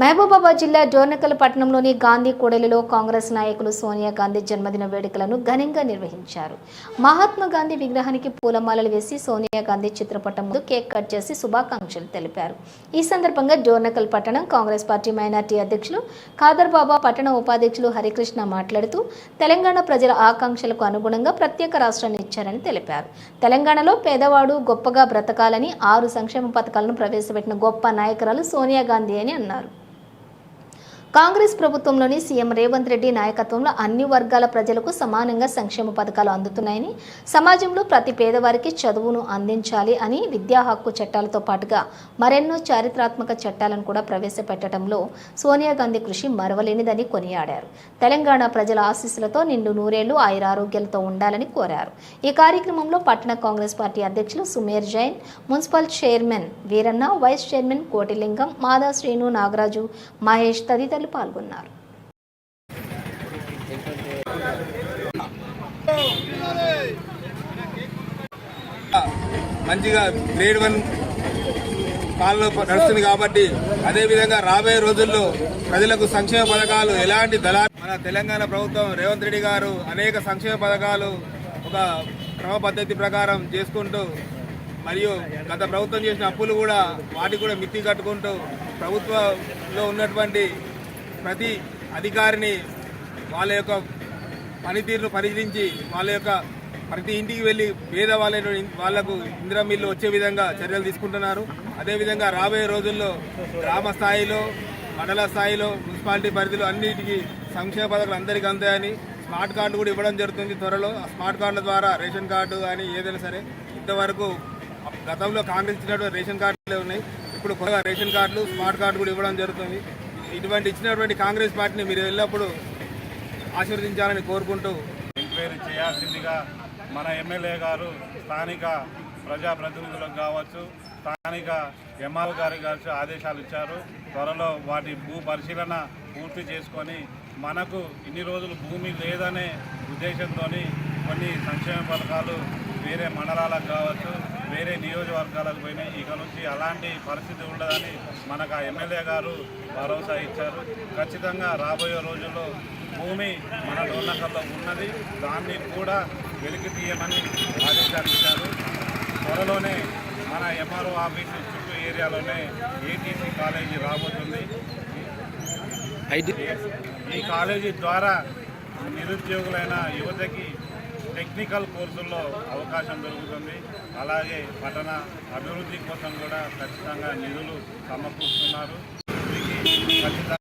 మహబూబాబాద్ జిల్లా డోర్నకల్ పట్టణంలోని గాంధీ కూడలిలో కాంగ్రెస్ నాయకులు సోనియా గాంధీ జన్మదిన వేడుకలను ఘనంగా నిర్వహించారు. మహాత్మా గాంధీ విగ్రహానికి పూలమాలలు వేసి సోనియా గాంధీ చిత్రపటం ముందు కేక్ కట్ చేసి శుభాకాంక్షలు తెలిపారు. ఈ సందర్భంగా డోర్నకల్ పట్టణం కాంగ్రెస్ పార్టీ మైనార్టీ అధ్యక్షులు ఖాదర్ బాబా పట్టణ ఉపాధ్యక్షులు హరికృష్ణ మాట్లాడుతూ తెలంగాణ ప్రజల ఆకాంక్షలకు అనుగుణంగా ప్రత్యేక రాష్ట్రాన్ని ఇచ్చారని తెలిపారు. తెలంగాణలో పేదవాడు గొప్పగా బ్రతకాలని ఆరు సంక్షేమ పథకాలను ప్రవేశపెట్టిన గొప్ప నాయకురాలు సోనియా గాంధీ అని అన్నారు. కాంగ్రెస్ ప్రభుత్వంలోని సీఎం రేవంత్ రెడ్డి నాయకత్వంలో అన్ని వర్గాల ప్రజలకు సమానంగా సంక్షేమ పథకాలు అందుతున్నాయని సమాజంలో ప్రతి పేదవారికి చదువును అందించాలి అని విద్యా హక్కు చట్టాలతో పాటుగా మరెన్నో చారిత్రాత్మక చట్టాలను కూడా ప్రవేశపెట్టడంలో సోనియా గాంధీ కృషి మరవలేనిదని కొనియాడారు. తెలంగాణ ప్రజల ఆశీస్సులతో నిండు నూరేళ్ళు ఆయురారోగ్యాలతో ఉండాలని కోరారు. ఈ కార్యక్రమంలో పట్టణ కాంగ్రెస్ పార్టీ అధ్యక్షులు Sumer Jain municipal chairman Veeranna vice chairman Kotilingam Mada Srinu Nagaraju Mahesh అధికారులు పాల్గొన్నారు. మంచిగా గ్రేడ్ వన్ పాలలో నడుస్తుంది కాబట్టి అదేవిధంగా రాబోయే రోజుల్లో ప్రజలకు సంక్షేమ పథకాలు ఎలాంటి దళా మన తెలంగాణ ప్రభుత్వం రేవంత్ రెడ్డి గారు అనేక సంక్షేమ పథకాలు ఒక క్రమ పద్ధతి ప్రకారం చేసుకుంటూ మరియు గత ప్రభుత్వం చేసిన అప్పులు కూడా వాటికి కూడా మిత్తి కట్టుకుంటూ ప్రభుత్వంలో ఉన్నటువంటి ప్రతి అధికారిని వాళ్ళ యొక్క పనితీరును పరిశీలించి వాళ్ళ యొక్క ప్రతి ఇంటికి వెళ్ళి పేదవాళ్ళ వాళ్ళకు ఇందిరా మిల్లు వచ్చే విధంగా చర్యలు తీసుకుంటున్నారు. అదేవిధంగా రాబోయే రోజుల్లో గ్రామ స్థాయిలో మండల స్థాయిలో మున్సిపాలిటీ పరిధిలో అన్నిటికీ సంక్షేమ పథకాలు అందరికీ అందాయని స్మార్ట్ కార్డు కూడా ఇవ్వడం జరుగుతుంది త్వరలో. స్మార్ట్ కార్డుల ద్వారా రేషన్ కార్డు కానీ ఏదైనా సరే ఇంతవరకు గతంలో కాంగ్రెస్ ఇచ్చినటువంటి రేషన్ కార్డులే ఉన్నాయి. ఇప్పుడు కొత్తగా రేషన్ కార్డులు స్మార్ట్ కార్డు కూడా ఇవ్వడం జరుగుతుంది. ఇటువంటి ఇచ్చినటువంటి కాంగ్రెస్ పార్టీని మీరు ఎల్లప్పుడూ ఆశీర్వదించాలని కోరుకుంటూ ఎంక్వైరీ చేయాల్సిందిగా మన ఎమ్మెల్యే గారు స్థానిక ప్రజాప్రతినిధులకు కావచ్చు స్థానిక ఎంఆర్ఓ గారి కావచ్చు ఆదేశాలు ఇచ్చారు. త్వరలో వాటి భూ పరిశీలన పూర్తి చేసుకొని మనకు ఇన్ని రోజులు భూమి లేదనే ఉద్దేశంతో కొన్ని సంక్షేమ పథకాలు వేరే మండలాలకు కావచ్చు వేరే నియోజకవర్గాలకు పోయినాయి ఇక నుంచి అలాంటి పరిస్థితి ఉండదని మనకు ఆ ఎమ్మెల్యే గారు భరోసా ఇచ్చారు. ఖచ్చితంగా రాబోయే రోజుల్లో భూమి మన డోర్నకల్లో ఉన్నది. దాన్ని కూడా వెలికి తీయమని ఆదేశాలు ఇచ్చారు త్వరలోనే మన ఎంఆర్ఓ ఆఫీసు చుట్టూ ఏరియాలోనే ఏటీసీ కాలేజీ రాబోతుంది. ఈ కాలేజీ ద్వారా నిరుద్యోగులైన యువతకి టెక్నికల్ కోర్సుల్లో అవకాశం దొరుకుతుంది. అలాగే పట్టణ అభివృద్ధి కోసం కూడా ఖచ్చితంగా నిధులు సమకూరుస్తున్నారు. ఖచ్చితంగా